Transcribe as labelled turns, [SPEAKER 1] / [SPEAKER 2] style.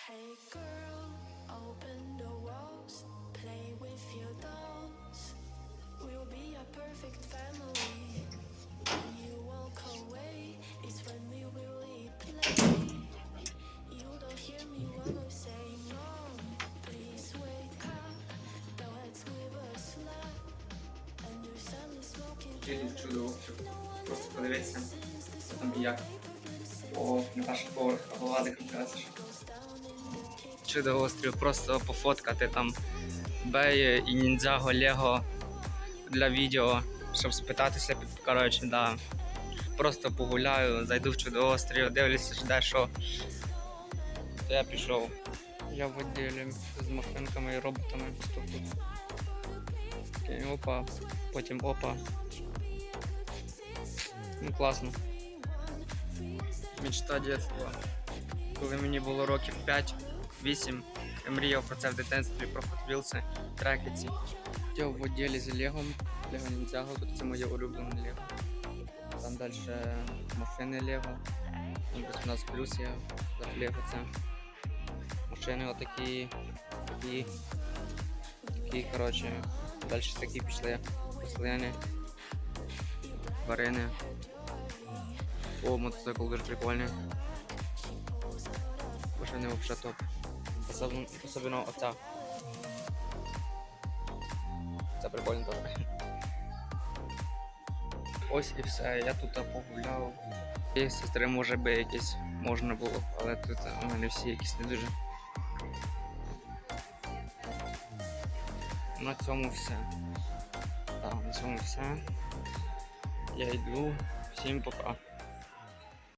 [SPEAKER 1] Hey girl, open the walls, play with your dolls. We'll be a perfect family. When you walk away, it's when we will replay. You don't hear me when I say, Mom, please wake up. The heads with a slap, and your son is smoking.
[SPEAKER 2] Житель чудо острів. Просто подивитися, що там і як. О, на перший поверх, або лазиком красиш. чудо-острів, просто пофоткати там Беї і ніндзяго Лего для відео, щоб спитатися, коротше, да. Просто погуляю, зайду в чудо-острів, дивлюся, де що. То я пішов. Я в відділі з махинками і роботами поступив. Опа, потім опа. Ну класно. Мечта дитинства. Коли мені було років 5. 8. Мріяв про це в дитинстві, про хотвілси, трекеці. Я в відділі з Легом, Лего Ніндзяго, тут це моє улюблене Лего. Там далі машини Лего. Там 18 плюс є, Лего це. Машини отакі, такі, такі, коротше. Далі такі пішли рослини, тварини. О, мотоцикл дуже прикольний. Машини взагалі топ. Особливо, оця. Це прикольно теж. Ось і все, я тут погуляв. І сестри може би якісь можна було, але тут у мене всі якісь не дуже. На цьому все. Так, на цьому все. Я йду. Всім пока.